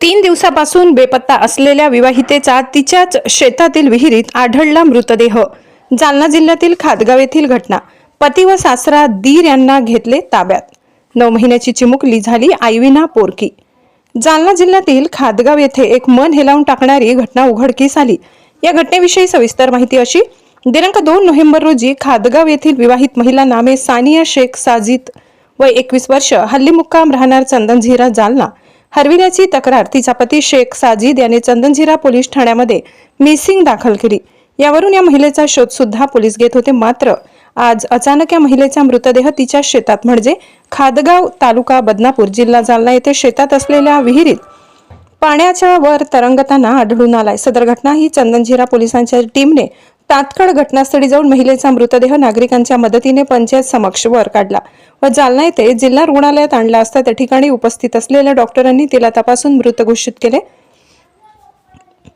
तीन दिवसापासून बेपत्ता असलेल्या विवाहितेचा तिच्याच शेतातील विहिरीत आढळला मृतदेह. जालना जिल्ह्यातील खादगाव येथील घटना. पती व सासरा दीर यांना घेतले ताब्यात. नऊ महिन्याची चिमुकली झाली आईविना पोरकी. जालना जिल्ह्यातील खादगाव येथे एक मन हेलावून टाकणारी घटना उघडकीस आली. या घटनेविषयी सविस्तर माहिती अशी. दिनांक दोन नोव्हेंबर रोजी खादगाव येथील विवाहित महिला नामे सानिया शेख साजिद व एकवीस वर्ष हल्ली मुक्काम राहणार चंदनझिरा जालना. हरविल्याची तक्रार. तिचा पती शेख साजिद याने चंदनझिरा पोलीस ठाण्यामध्ये मिसिंग दाखल केली. यावरून या महिलेचा शोध सुद्धा पोलीस घेत होते. मात्र आज अचानक या महिलेचा मृतदेह तिच्या शेतात म्हणजे खादगाव तालुका बदनापूर जिल्हा जालना येथे शेतात असलेल्या विहिरीत पाण्याच्या वर तरंगताना आढळून आलाय. सदर घटना ही चंदनझिरा पोलिसांच्या टीमने तात्काळ घटनास्थळी जाऊन महिलेचा मृतदेह नागरिकांच्या मदतीने पंचायत समक्ष वर काढला व जालना येथे जिल्हा रुग्णालयात आणला असता त्या ठिकाणी उपस्थित असलेल्या डॉक्टरांनी तिला तपासून मृत घोषित केले.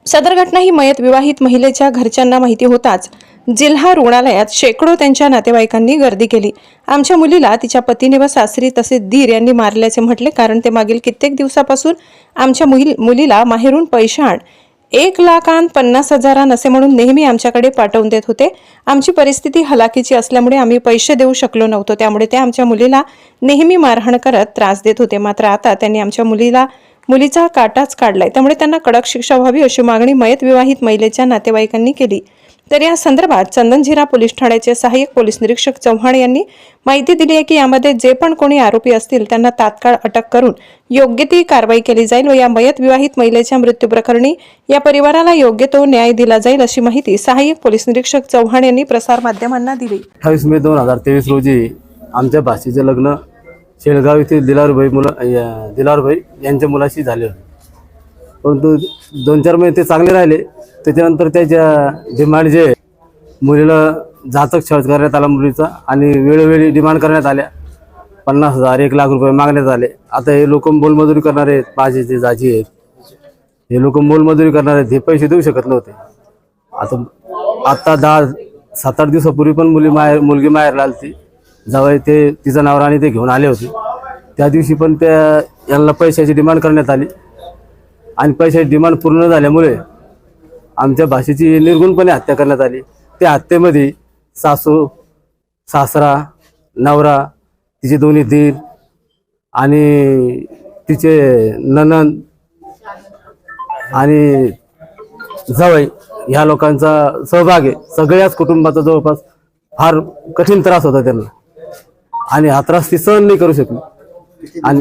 सदर घटना ही मयत विवाहित महिलेच्या घरच्यांना माहिती होताच जिल्हा रुग्णालयात शेकडो त्यांच्या नातेवाईकांनी गर्दी केली. आमच्या मुलीला तिच्या पतीने व सासरी तसेच धीर यांनी मारल्याचे म्हटले कारण ते मागील कित्येक दिवसापासून आमच्या मुलीला माहेरून पैसे आण एक लाखांत पन्नास हजारान असे म्हणून नेहमी आमच्याकडे पाठवून देत होते. आमची परिस्थिती हलाखीची असल्यामुळे आम्ही पैसे देऊ शकलो नव्हतो. त्यामुळे ते आमच्या मुलीला नेहमी मारहाण करत त्रास देत होते. मात्र आता त्यांनी आमच्या मुलीला मुलीचा काटाच काढलाय. त्यामुळे त्यांना कडक शिक्षा व्हावी अशी मागणी मयत विवाहित महिलेच्या नातेवाईकांनी केली. तर या संदर्भात चंदनझिरा पोलीस ठाण्याचे सहाय्यक पोलीस निरीक्षक चव्हाण यांनी माहिती दिली आहे की यामध्ये जे पण कोणी आरोपी असतील त्यांना तात्काळ अटक करून योग्य ती कारवाई केली जाईल व या मयत विवाहित महिलेच्या मृत्यू प्रकरणी या परिवाराला योग्य तो न्याय दिला जाईल अशी माहिती सहाय्यक पोलीस निरीक्षक चव्हाण यांनी प्रसारमाध्यमांना दिली. अठ्ठावीस मे दोन हजार तेवीस रोजी आमच्या भाषेचे लग्न शेळगाव येथील दिलारभाई मुला या- दिलारभाई यांच्या मुलाशी झाले होते. परंतु दोन चार महिने ते चांगले राहिले. त्याच्यानंतर त्याच्या डिमांड जे आहे, मुलीला जातक छळ करण्यात आला मुलीचा आणि वेळोवेळी डिमांड करण्यात आल्या. पन्नास हजार एक लाख रुपये मागण्यात आले. आता हे लोक मोलमजुरी करणारे आहेत माझे जे जाजी आहेत. हे लोक मोलमजुरी करणार आहेत हे पैसे देऊ शकत नव्हते. आता आत्ता दहा सात आठ दिवसापूर्वी पण मुली माहेर मुलगी माहेरला आली ती जेव्हा ते तिचा आणि ते घेऊन आले होते. त्या दिवशी पण त्या यांना पैशाची डिमांड करण्यात आली. आणि पैशाची डिमांड पूर्ण झाल्यामुळे आमच्या भाषेची निर्गुणपणे हत्या करण्यात आली. त्या हत्येमध्ये सासू सासरा नवरा तिचे दोन्ही दीर आणि तिचे ननंद आणि जवळ ह्या लोकांचा सहभाग आहे. सगळ्याच कुटुंबाचा जवळपास फार कठीण त्रास होता त्यांना. आणि हा त्रास ती सहन नाही करू शकली. आणि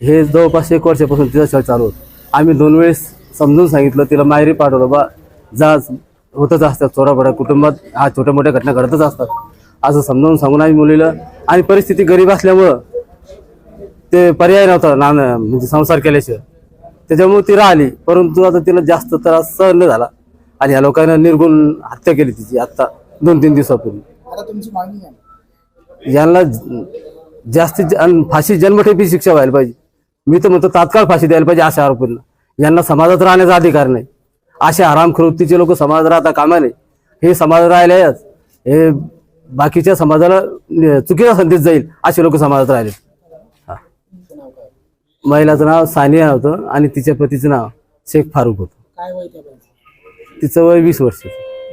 हे जवळपास एक वर्षापासून तिचा छळ चालू होता. आम्ही दोन वेळेस समजून सांगितलं तिला माहेरी पाठवलं बा जा होतच असतात चोराबडा कुटुंबात हा छोट्या मोठ्या घटना घडतच असतात. असं समजावून सांगून आम्ही मुलीला आणि परिस्थिती गरीब असल्यामुळं ते पर्याय नव्हता नान म्हणजे संसार केल्याशिवाय. त्याच्यामुळे ती राहिली परंतु आता तिला जास्त त्रास सहन झाला. आणि ह्या लोकांना निर्गुण हत्या केली तिची आता दोन तीन दिवसापूर्वी यांना जास्तीत फाशी जन्मठेपी शिक्षा व्हायला पाहिजे. मी तर म्हणतो तात्काळ फाशी द्यायला पाहिजे अशा आरोपींना. यांना समाजात राहण्याचा अधिकार नाही. असे आराम वृत्तीचे लोक समाजात राहता कामा नये. हे समाजात राहिलेच हे बाकीच्या समाजाला चुकीचा संदेश जाईल असे लोक समाजात राहिले. हा. महिलाचं नाव सानिया होतं आणि तिच्या पतीचं नाव शेख फारूक होतं? तिचं वय वीस वर्ष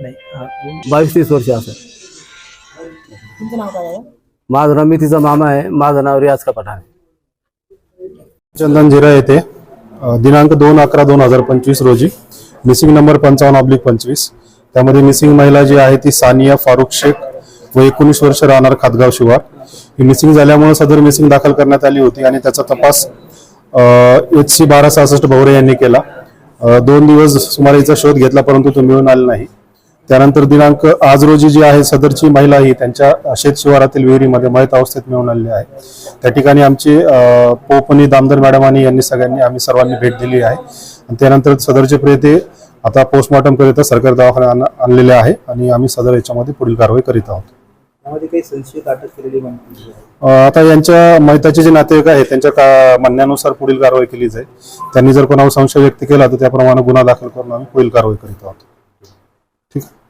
नाही हा. बावीस तीस वर्ष असं. माझं नाव मी तिचा मामा आहे. माझं नाव रियाज का पठाण आहे. चंदनझिरा येथे अ, दिनांक दोन अकरा दोन हजार पंचवीस रोजी मिसिंग नंबर पंचावन्न ऑब्लिक पंचवीस. त्यामध्ये मिसिंग महिला जी आहे ती सानिया फारुख शेख व एकोणीस वर्ष राहणार खातगाव शिवार. ही मिसिंग झाल्यामुळे सदर मिसिंग दाखल करण्यात आली होती आणि त्याचा तपास एच सी बारा सहासष्ट भवरे यांनी केला. दोन दिवस सुमारे शोध घेतला परंतु तो मिळून आला नाही. त्यानंतर दिनांक आज रोजी जी आहे सदरची महिला ही त्यांच्या शेत शिवारातील विहिरीमध्ये मयत अवस्थेत मिळून आलेली आहे. त्या ठिकाणी आमचे पोपनी दामदर मॅडम आणि यांनी सगळ्यांनी आम्ही सर्वांनी भेट दिली आहे. आणि त्यानंतर सदरचे प्रेते आता पोस्टमॉर्टम करिता सरकारी दवाखान्यात आण- आणलेले आहे आणि आम्ही सदर याच्यामध्ये पुढील कारवाई करीत आहोत. आता यांच्या मैताचे जे नातेवाईक आहेत त्यांच्या म्हणण्यानुसार पुढील कारवाई केली जाईल. त्यांनी जर कोणावर संशय व्यक्त केला तर त्याप्रमाणे गुन्हा दाखल करून आम्ही पुढील कारवाई करीत आहोत. ठीक आहे?